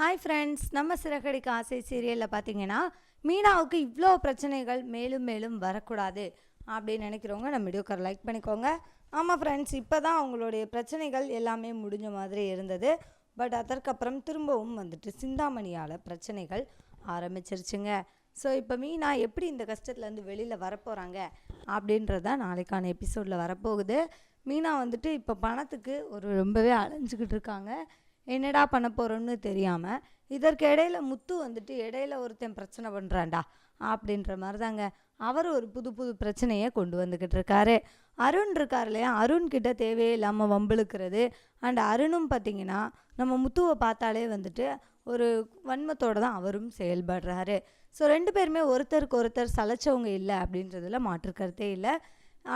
Hi friends நம்ம சிறகடிக்க ஆசை சீரியலில் பார்த்தீங்கன்னா மீனாவுக்கு இவ்வளோ பிரச்சனைகள் மேலும் மேலும் வரக்கூடாது அப்படின்னு நினைக்கிறவங்க நம்ம வீடியோக்கார லைக் பண்ணிக்கோங்க. ஆமாம் ஃப்ரெண்ட்ஸ் இப்போ தான் அவங்களுடைய பிரச்சனைகள் எல்லாமே முடிஞ்ச மாதிரி இருந்தது. பட் அதற்கப்புறம் திரும்பவும் வந்துட்டு சிந்தாமணியால் பிரச்சனைகள் ஆரம்பிச்சிருச்சுங்க. ஸோ இப்போ மீனா எப்படி இந்த கஷ்டத்துலேருந்து வெளியில் வரப்போகிறாங்க அப்படின்றது தான் நாளைக்கான எபிசோடில் வரப்போகுது. மீனா வந்துட்டு இப்போ பணத்துக்கு ஒரு ரொம்பவே அலைஞ்சிக்கிட்டு இருக்காங்க. என்னடா பண்ண போகிறோம்னு தெரியாமல் இதற்கு இடையில முத்து வந்துட்டு இடையில ஒருத்தன் பிரச்சனை பண்ணுறான்டா அப்படின்ற மாதிரி தாங்க அவர் ஒரு புது புது பிரச்சனையை கொண்டு வந்துக்கிட்டு இருக்காரு. அருண் இருக்கார் இல்லையா? அருண்கிட்ட தேவையே இல்லாமல் வம்பிழுக்கிறது. அண்ட் அருணும் பார்த்தீங்கன்னா நம்ம முத்துவை பார்த்தாலே வந்துட்டு ஒரு வன்மத்தோடு தான் அவரும் செயல்படுறாரு. ஸோ ரெண்டு பேருமே ஒருத்தருக்கு ஒருத்தர் சலைச்சவங்க இல்லை அப்படின்றதுல மாற்று கருத்தே இல்லை.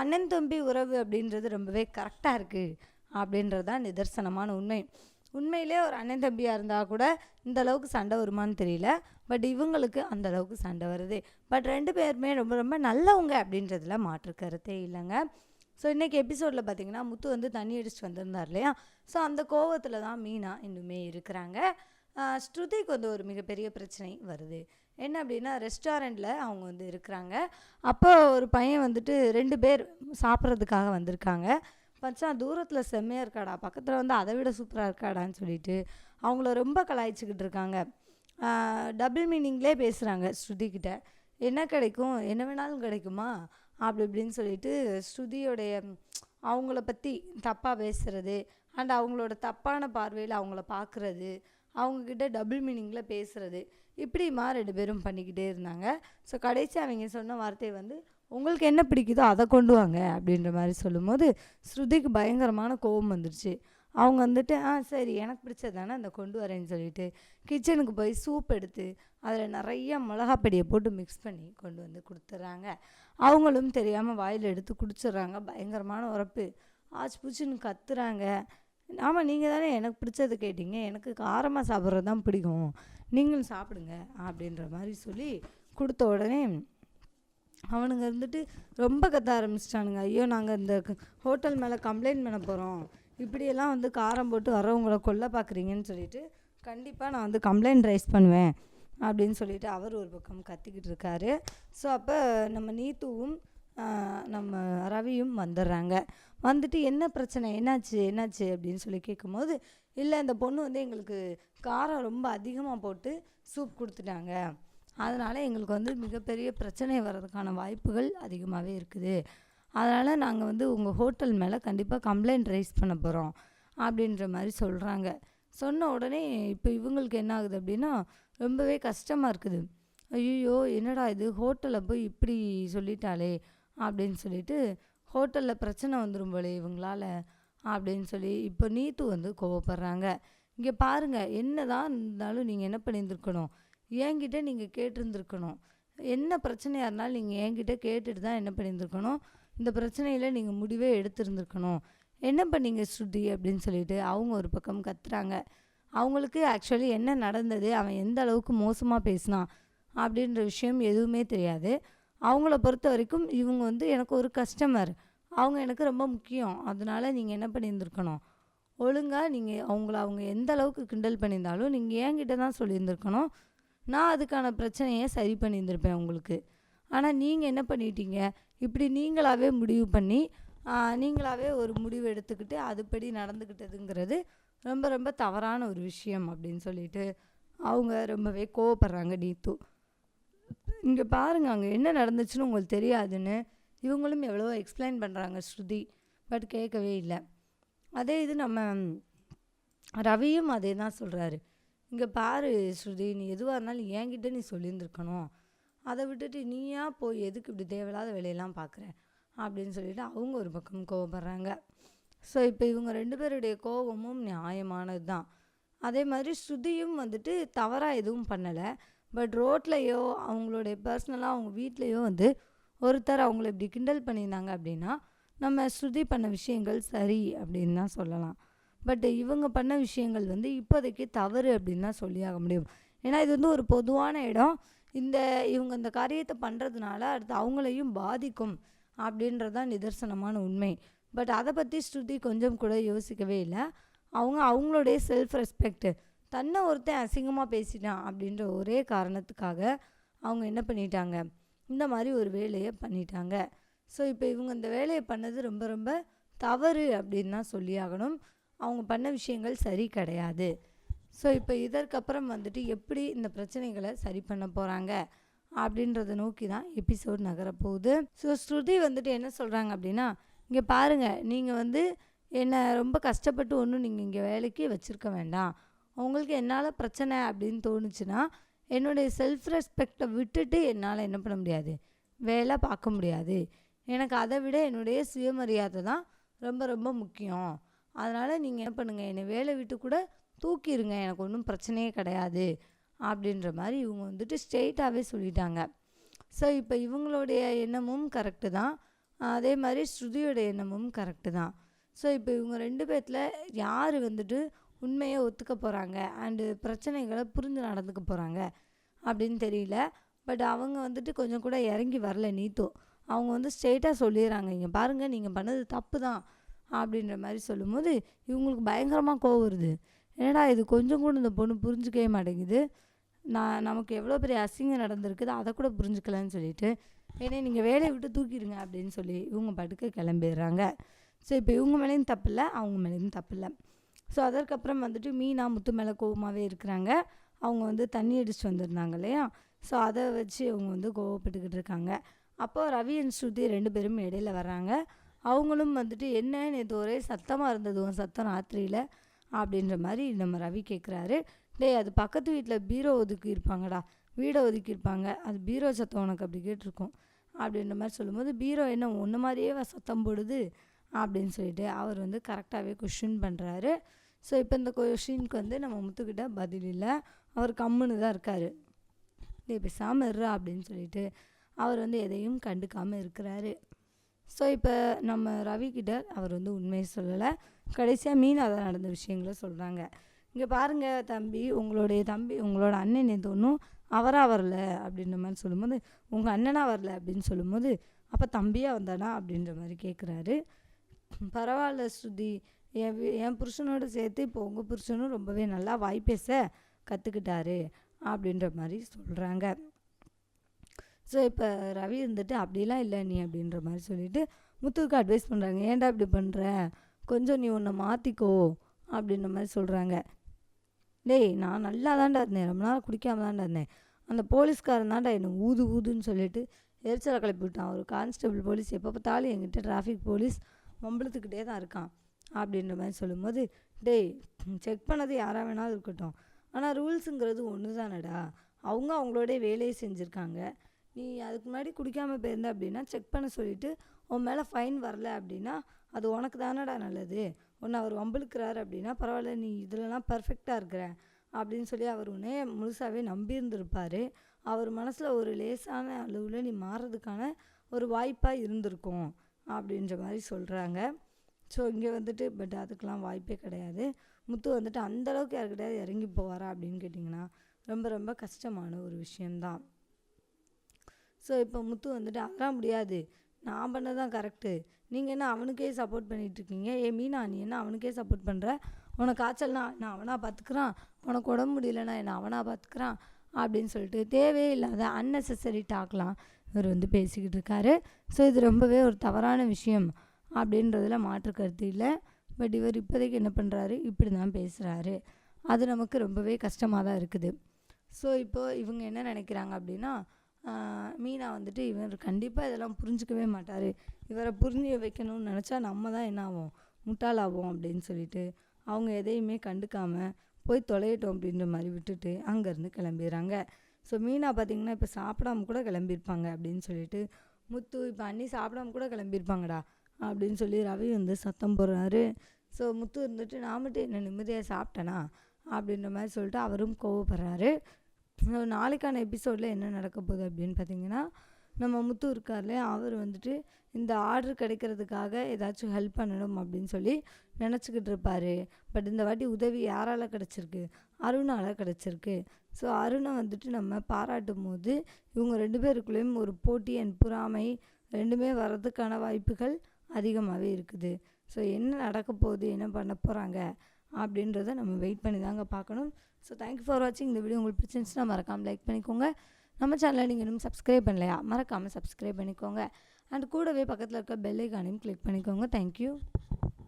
அண்ணன் தம்பி உறவு அப்படின்றது ரொம்பவே கரெக்டாக இருக்குது அப்படின்றது தான் நிதர்சனமான உண்மை. உண்மையிலே ஒரு அண்ணன் தம்பியாக இருந்தால் கூட இந்த அளவுக்கு சண்டை வருமான்னு தெரியல. பட் இவங்களுக்கு அந்த அளவுக்கு சண்டை வருது. பட் ரெண்டு பேருமே ரொம்ப ரொம்ப நல்லவங்க அப்படின்றதுல மாற்று கருத்தே இல்லைங்க. ஸோ இன்றைக்கி எபிசோடில் பார்த்தீங்கன்னா முத்து வந்து தண்ணி அடிச்சுட்டு வந்திருந்தார் இல்லையா? ஸோ அந்த கோவத்தில் தான் மீனா இன்னுமே இருக்கிறாங்க. ஸ்ருதிக்கு வந்து ஒரு மிகப்பெரிய பிரச்சனை வருது. என்ன அப்படின்னா ரெஸ்டாரண்ட்டில் அவங்க வந்து இருக்கிறாங்க. அப்போ ஒரு பையன் வந்துட்டு ரெண்டு பேர் சாப்பிட்றதுக்காக வந்திருக்காங்க. மச்சான் தூரத்தில் செம்மையாக இருக்காடா பக்கத்தில் வந்து அதை விட சூப்பராக இருக்காடான்னு சொல்லிட்டு அவங்கள ரொம்ப கலாய்ச்சிக்கிட்டு இருக்காங்க. டபுள் மீனிங்லேயே பேசுகிறாங்க ஸ்ருதிக்கிட்ட என்ன கிடைக்கும்? என்ன வேணாலும் கிடைக்குமா? அப்படி இப்படின்னு சொல்லிட்டு ஸ்ருதியோடைய அவங்கள பற்றி தப்பாக பேசுகிறது அண்ட் அவங்களோட தப்பான பார்வையில் அவங்கள பார்க்குறது அவங்கக்கிட்ட டபுள் மீனிங்கில் பேசுகிறது இப்படிமா ரெண்டு பேரும் பண்ணிக்கிட்டே இருந்தாங்க. ஸோ கடைசி அவங்க சொன்ன வார்த்தை வந்து உங்களுக்கு என்ன பிடிக்குதோ அதை கொண்டு வாங்க அப்படின்ற மாதிரி சொல்லும்போது ஸ்ருதிக்கு பயங்கரமான கோபம் வந்துருச்சு. அவங்க வந்துட்டு ஆ சரி எனக்கு பிடிச்சது தானே அந்த கொண்டு வரேன்னு சொல்லிட்டு கிச்சனுக்கு போய் சூப் எடுத்து அதில் நிறைய மிளகாப்படியை போட்டு மிக்ஸ் பண்ணி கொண்டு வந்து கொடுத்துட்றாங்க. அவங்களும் தெரியாமல் வாயில் எடுத்து குடிச்சிடுறாங்க. பயங்கரமான உரப்பு. ஆச்சு பூச்சின்னு கத்துறாங்க. ஆமாம் நீங்கள் தானே எனக்கு பிடிச்சது கேட்டீங்க. எனக்கு காரமாக சாப்பிட்றது தான் பிடிக்கும். நீங்களும் சாப்பிடுங்க அப்படின்ற மாதிரி சொல்லி கொடுத்த உடனே அவனுங்க இருந்துட்டு ரொம்ப கத்த ஆரம்பிச்சிட்டானுங்க. ஐயோ நாங்கள் இந்த ஹோட்டல் மேலே கம்ப்ளைண்ட் பண்ண போகிறோம் இப்படியெல்லாம் வந்து காரம் போட்டு வரவங்கள கொல்ல பார்க்குறீங்கன்னு சொல்லிட்டு கண்டிப்பாக நான் வந்து கம்ப்ளைண்ட் ரைஸ் பண்ணுவேன் அப்படின்னு சொல்லிட்டு அவர் ஒரு பக்கம் கத்திக்கிட்டு இருக்காரு. ஸோ அப்போ நம்ம நீத்துவும் நம்ம ரவியும் வந்துடுறாங்க. வந்துட்டு என்ன பிரச்சனை? என்னாச்சு? என்னாச்சு? அப்படின்னு சொல்லி கேட்கும்போது இல்லை இந்த பொண்ணு வந்து எங்களுக்கு காரம் ரொம்ப அதிகமாக போட்டு சூப் கொடுத்துட்டாங்க. அதனால் எங்களுக்கு வந்து மிகப்பெரிய பிரச்சனை வர்றதுக்கான வாய்ப்புகள் அதிகமாகவே இருக்குது. அதனால் நாங்கள் வந்து உங்கள் ஹோட்டல் மேலே கண்டிப்பாக கம்ப்ளைண்ட் ரைஸ் பண்ண போகிறோம் அப்படின்ற மாதிரி சொல்கிறாங்க சொன்ன உடனே இப்போ இவங்களுக்கு என்ன ஆகுது அப்படின்னா ரொம்பவே கஷ்டமாக இருக்குது. ஐயோ என்னடா இது? ஹோட்டலில் போய் இப்படி சொல்லிட்டாளே அப்படின்னு சொல்லிட்டு ஹோட்டலில் பிரச்சனை வந்துடும் போலே இவங்களால அப்படின்னு சொல்லி இப்போ நீத்து வந்து கோவப்படுறாங்க. இங்கே பாருங்கள் என்ன தான் இருந்தாலும் நீங்கள் என்ன பண்ணியிருந்துருக்கணும்? என்கிட்ட நீங்கள் கேட்டிருந்துருக்கணும். என்ன பிரச்சனையாக இருந்தாலும் நீங்கள் என்கிட்ட கேட்டுட்டு தான் என்ன பண்ணியிருந்துருக்கணும். இந்த பிரச்சனையில் நீங்கள் முடிவே எடுத்திருந்துருக்கணும். என்ன பண்ணீங்க ஸ்ருதி அப்படின்னு சொல்லிட்டு அவங்க ஒரு பக்கம் கத்துறாங்க. அவங்களுக்கு ஆக்சுவலி என்ன நடந்தது? அவன் எந்த அளவுக்கு மோசமாக பேசினான்? அப்படின்ற விஷயம் எதுவுமே தெரியாது. அவங்கள பொறுத்த வரைக்கும் இவங்க வந்து எனக்கு ஒரு கஸ்டமர் அவங்க எனக்கு ரொம்ப முக்கியம். அதனால நீங்கள் என்ன பண்ணியிருந்துருக்கணும்? ஒழுங்காக நீங்கள் அவங்கள அவங்க எந்த அளவுக்கு கிண்டல் பண்ணியிருந்தாலும் நீங்கள் என்கிட்ட தான் சொல்லியிருந்துருக்கணும். நான் அதுக்கான பிரச்சனையை சரி பண்ணியிருந்திருப்பேன் உங்களுக்கு. ஆனால் நீங்கள் என்ன பண்ணிட்டீங்க? இப்படி நீங்களாகவே முடிவு பண்ணி நீங்களாகவே ஒரு முடிவு எடுத்துக்கிட்டு அதுபடி நடந்துக்கிட்டதுங்கிறது ரொம்ப ரொம்ப தவறான ஒரு விஷயம் அப்படின்னு சொல்லிட்டு அவங்க ரொம்பவே கோவப்படுறாங்க நீத்து. இங்கே பாருங்க அங்கே என்ன நடந்துச்சுன்னு உங்களுக்கு தெரியாதுன்னு இவங்களும் எவ்வளோ எக்ஸ்பிளைன் பண்ணுறாங்க ஸ்ருதி பட் கேட்கவே இல்லை. அதே இது நம்ம ரவியும் அதே தான் சொல்கிறாரு இங்கே பாரு ஸ்ருதி நீ எதுவாக இருந்தாலும் என்கிட்ட நீ சொல்லியிருந்துருக்கணும். அதை விட்டுட்டு நீயா போய் எதுக்கு இப்படி தேவையில்லாத வேலையெல்லாம் பார்க்குற? அப்படின்னு சொல்லிட்டு அவங்க ஒரு பக்கம் கோவப்படுறாங்க. ஸோ இப்போ இவங்க ரெண்டு பேருடைய கோபமும் நியாயமானது தான் அதே மாதிரி ஸ்ருதியும் வந்துட்டு தவறாக எதுவும் பண்ணலை. பட் ரோட்லேயோ அவங்களுடைய பர்சனலாக அவங்க வீட்லேயோ வந்து ஒருத்தர் அவங்கள இப்படி கிண்டல் பண்ணியிருந்தாங்க அப்படின்னா நம்ம ஸ்ருதி பண்ண விஷயங்கள் சரி அப்படின்னு தான் சொல்லலாம். பட் இவங்க பண்ண விஷயங்கள் வந்து இப்போதைக்கு தவறு அப்படின்னு தான் சொல்லியாக முடியும். ஏன்னா இது வந்து ஒரு பொதுவான இடம். இந்த இவங்க இந்த காரியத்தை பண்ணுறதுனால அடுத்து அவங்களையும் பாதிக்கும் அப்படின்றது தான் நிதர்சனமான உண்மை. பட் அதை பற்றி ஸ்ருதி கொஞ்சம் கூட யோசிக்கவே இல்லை. அவங்க அவங்களுடைய செல்ஃப் ரெஸ்பெக்ட் தன்னை ஒருத்தன் அசிங்கமாக பேசிட்டான் அப்படின்ற ஒரே காரணத்துக்காக அவங்க என்ன பண்ணிட்டாங்க? இந்த மாதிரி ஒரு வேலையை பண்ணிட்டாங்க. ஸோ இப்போ இவங்க இந்த வேலையை பண்ணது ரொம்ப ரொம்ப தவறு அப்படின்னு தான் சொல்லி ஆகணும் அவங்க பண்ண விஷயங்கள் சரி கிடையாது. ஸோ இப்போ இதற்கப்புறம் வந்துட்டு எப்படி இந்த பிரச்சனைகளை சரி பண்ண போகிறாங்க அப்படின்றத நோக்கி தான் எபிசோட் நகரப்போகுது ஸோ ஸ்ருதி வந்துட்டு என்ன சொல்கிறாங்க அப்படின்னா இங்கே பாருங்கள் நீங்கள் வந்து என்னை ரொம்ப கஷ்டப்பட்டு ஒன்றும் நீங்கள் இங்கே வேலைக்கு வச்சுருக்க வேண்டாம். உங்களுக்கு என்னால் பிரச்சனை அப்படின்னு தோணுச்சுன்னா என்னுடைய செல்ஃப் ரெஸ்பெக்டை விட்டுட்டு என்னால் என்ன பண்ண முடியாது? வேலை பார்க்க முடியாது. எனக்கு அதை விட என்னுடைய சுயமரியாதை தான் ரொம்ப ரொம்ப முக்கியம். அதனால் நீங்கள் என்ன பண்ணுங்கள் என்னை வேலை விட்டு கூட தூக்கிடுங்க எனக்கு ஒன்றும் பிரச்சனையே கிடையாது அப்படின்ற மாதிரி இவங்க வந்துட்டு ஸ்ட்ரெயிட்டாகவே சொல்லிட்டாங்க. ஸோ இப்போ இவங்களுடைய எண்ணமும் கரெக்டு தான். அதே மாதிரி ஸ்ருதியோட எண்ணமும் கரெக்டு தான். ஸோ இப்போ இவங்க ரெண்டு பேர்த்தில் யார் வந்துட்டு உண்மையை ஒத்துக்க போகிறாங்க அண்டு பிரச்சனைகளை புரிஞ்சு நடந்துக்க போகிறாங்க அப்படின்னு தெரியல. பட் அவங்க வந்துட்டு கொஞ்சம் கூட இறங்கி வரல நீத்தோ. அவங்க வந்து ஸ்ட்ரெயிட்டாக சொல்லிடுறாங்க இங்கே பாருங்கள் நீங்கள் பண்ணது தப்பு தான். அப்படின்ற மாதிரி சொல்லும்போது இவங்களுக்கு பயங்கரமாக கோவம் வருது. என்னடா இது? கொஞ்சம் கூட இந்த பொண்ணு புரிஞ்சுக்கவே மாட்டேங்குது. நான் நமக்கு எவ்வளோ பெரிய அசிங்கம் நடந்திருக்குது அதை கூட புரிஞ்சுக்கலன்னு சொல்லிட்டு ஏன்னா நீங்கள் வேலையை விட்டு தூக்கிடுங்க அப்படின்னு சொல்லி இவங்க பாட்டுக்கு கிளம்பிடுறாங்க. ஸோ இப்போ இவங்க மேலேயும் தப்பில்லை அவங்க மேலேயும் தப்பில்லை ஸோ அதற்கப்புறம் வந்துட்டு மீனா முத்து மேலே கோவமாகவே இருக்கிறாங்க. அவங்க வந்து தண்ணி அடிச்சுட்டு வந்திருந்தாங்க இல்லையா? ஸோ அதை வச்சு அவங்க வந்து கோவப்பட்டுக்கிட்டு இருக்காங்க. அப்போது ரவி அண்ட் ஸ்ருதி ரெண்டு பேரும் இடையில வர்றாங்க. அவங்களும் வந்துட்டு என்ன நேற்று ஒரே சத்தமாக இருந்தது உன் சத்தம் ராத்திரியில்? அப்படின்ற மாதிரி நம்ம ரவி கேட்குறாரு டேய் அது பக்கத்து வீட்டில் பீரோ ஒதுக்கி இருப்பாங்கடா. வீடை ஒதுக்கி இருப்பாங்க அது பீரோ சத்தம் உனக்கு அப்படி கேட்டிருக்கோம். அப்படின்ற மாதிரி சொல்லும்போது பீரோ என்ன ஒன்று மாதிரியே சத்தம் போடுது? அப்படின்னு சொல்லிட்டு அவர் வந்து கரெக்டாகவே கொஷின் பண்ணுறாரு ஸோ இப்போ இந்த கொஷினுக்கு வந்து நம்ம முத்துக்கிட்ட பதில் இல்லை. அவர் கம்முன்னு தான் இருக்கார். டேய் பேசாமல் இருறா அப்படின்னு சொல்லிட்டு அவர் வந்து எதையும் கண்டுக்காமல் இருக்கிறாரு. ஸோ இப்போ நம்ம ரவி கிட்ட அவர் வந்து உண்மையை சொல்லலை. கடைசியாக மீனாக தான் நடந்த விஷயங்களை சொல்கிறாங்க இங்கே பாருங்கள் தம்பி உங்களுடைய தம்பி உங்களோட அண்ணன் நேற்று ஒன்றும் அவராக வரல அப்படின்ற மாதிரி சொல்லும்போது உங்கள் அண்ணனாக வரல அப்படின்னு சொல்லும்போது அப்போ தம்பியாக வந்தானா? அப்படின்ற மாதிரி கேட்குறாரு பரவாயில்ல ஸ்ருதி. என் என் புருஷனோட சேர்த்து இப்போ உங்கள் புருஷனும் ரொம்பவே நல்லா வாய் பேச கற்றுக்கிட்டாரு அப்படின்ற மாதிரி சொல்கிறாங்க ஸோ இப்போ ரவி இருந்துட்டு அப்படிலாம் இல்லை நீ அப்படின்ற மாதிரி சொல்லிட்டு முத்துவுக்கு அட்வைஸ் பண்ணுறாங்க ஏன்டா இப்படி பண்ணுற கொஞ்சம் நீ உன்னை மாற்றிக்கோ அப்படின்ற மாதிரி சொல்கிறாங்க டேய் நான் நல்லா தான்டா இருந்தேன். ரொம்ப நாள் குடிக்காம தான்டா இருந்தேன். அந்த போலீஸ்காரன் தான்டா என்னை ஊது ஊதுன்னு சொல்லிட்டு எரிச்சலை கிளப்பி விட்டான். ஒரு கான்ஸ்டபிள் போலீஸ் எப்போ பார்த்தாலும் என்கிட்ட டிராஃபிக் போலீஸ் மம்பளத்துக்கிட்டே தான் இருக்கான் அப்படின்ற மாதிரி சொல்லும்போது டேய் செக் பண்ணது யாராக வேணாலும் இருக்கட்டும். ஆனால் ரூல்ஸுங்கிறது ஒன்று தானடா அவங்க அவங்களோட வேலையை செஞ்சுருக்காங்க. நீ அதுக்கு முன்னாடி குடிக்காமல் போயிருந்த அப்படின்னா செக் பண்ண சொல்லிவிட்டு உன் மேலே ஃபைன் வரல அப்படின்னா அது உனக்கு தானடா நல்லது. உன்னை அவர் வம்பிழுக்கிறாரு அப்படின்னா பரவாயில்ல நீ இதிலலாம் பர்ஃபெக்டாக இருக்கிற. அப்படின்னு சொல்லி அவர் உன்னே முழுசாகவே நம்பியிருந்திருப்பார். அவர் மனசில் ஒரு லேசான அளவில் நீ மாறுறதுக்கான ஒரு வாய்ப்பாக இருந்திருக்கும் அப்படின்ற மாதிரி சொல்கிறாங்க ஸோ இங்கே வந்துட்டு பட் அதுக்கெலாம் வாய்ப்பே கிடையாது. முத்து வந்துட்டு அந்த அளவுக்கு யாருக்கிட்டையாவது இறங்கி போவாரா? அப்படின்னு கேட்டிங்கன்னா ரொம்ப ரொம்ப கஷ்டமான ஒரு விஷயம்தான். ஸோ இப்போ முத்து வந்துட்டு அதெல்லாம் முடியாது. நான் பண்ணது தான் கரெக்டு நீங்கள் என்ன அவனுக்கே சப்போர்ட் பண்ணிகிட்ருக்கீங்க ஏ மீனா நீ என்ன அவனுக்கே சப்போர்ட் பண்ணுற உனக்கு காய்ச்சல்னா நான் அவனாக பார்த்துக்குறான் உனக்கு உடம்பு முடியலன்னா என்ன அவனாக பார்த்துக்குறான் அப்படின்னு சொல்லிட்டு தேவையே இல்லாத அன்னெசரி டாக்லாம் இவர் வந்து பேசிக்கிட்டு இருக்காரு. ஸோ இது ரொம்பவே ஒரு தவறான விஷயம். அப்படின்றதுல மாற்று கருத்து இல்லை. பட் இவர் இப்போதைக்கு என்ன பண்ணுறாரு இப்படி தான் பேசுகிறாரு அது நமக்கு ரொம்பவே கஷ்டமாக தான் இருக்குது. ஸோ இப்போது இவங்க என்ன நினைக்கிறாங்க அப்படின்னா மீனா வந்துட்டு இவர் கண்டிப்பாக இதெல்லாம் புரிஞ்சுக்கவே மாட்டார். இவரை புரிஞ்சு வைக்கணும்னு நினச்சா நம்ம தான் என்ன ஆகும் முட்டாளாகும் அப்படின்னு சொல்லிட்டு அவங்க எதையுமே கண்டுக்காமல் போய் தொலையட்டும் அப்படின்ற மாதிரி விட்டுட்டு அங்கேருந்து கிளம்பிடுறாங்க. ஸோ மீனா பார்த்தீங்கன்னா இப்போ சாப்பிடாம கூட கிளம்பியிருப்பாங்க அப்படின்னு சொல்லிட்டு முத்து இப்போ அண்ணி சாப்பிடாம கூட கிளம்பியிருப்பாங்கடா அப்படின்னு சொல்லி ரவி வந்து சத்தம் போடுறாரு. ஸோ முத்து இருந்துட்டு நான் மட்டும் என்ன நிம்மதியாக சாப்பிட்டேனா? அப்படின்ற மாதிரி சொல்லிட்டு அவரும் கோவப்படுறாரு. நாளைக்கான எபிசோடில் என்ன நடக்க போகுது அப்படின்னு பார்த்தீங்கன்னா நம்ம முத்து இருக்கார்ல அவர் வந்துட்டு இந்த ஆர்டர் கிடைக்கிறதுக்காக ஏதாச்சும் ஹெல்ப் பண்ணணும் அப்படின்னு சொல்லி நினச்சிக்கிட்டு இருப்பார். பட் இந்த வாட்டி உதவி யாரால் கிடச்சிருக்கு? அருணால் கிடச்சிருக்கு. ஸோ அருணை வந்துட்டு நம்ம பாராட்டும் போது இவங்க ரெண்டு பேருக்குள்ளேயும் ஒரு போட்டி அண்ட் பொறாமை ரெண்டுமே வர்றதுக்கான வாய்ப்புகள் அதிகமாகவே இருக்குது. ஸோ என்ன நடக்க போகுது? என்ன பண்ண போகிறாங்க அப்படின்றத நம்ம வெயிட் பண்ணி தாங்க பார்க்கணும் ஸோ தேங்க்யூ ஃபார் வாட்சிங் இந்த வீடியோ உங்களுக்கு பிடிச்சிருந்துச்சுன்னா மறக்காமல் லைக் பண்ணிக்கோங்க. நம்ம சேனலை நீங்கள் இன்னும் சப்ஸ்கிரைப் பண்ணலையா மறக்காமல் சப்ஸ்கிரைப் பண்ணிக்கோங்க. அண்ட் கூடவே பக்கத்தில் இருக்க பெல் ஐக்கானையும் கிளிக் பண்ணிக்கோங்க. தேங்க்யூ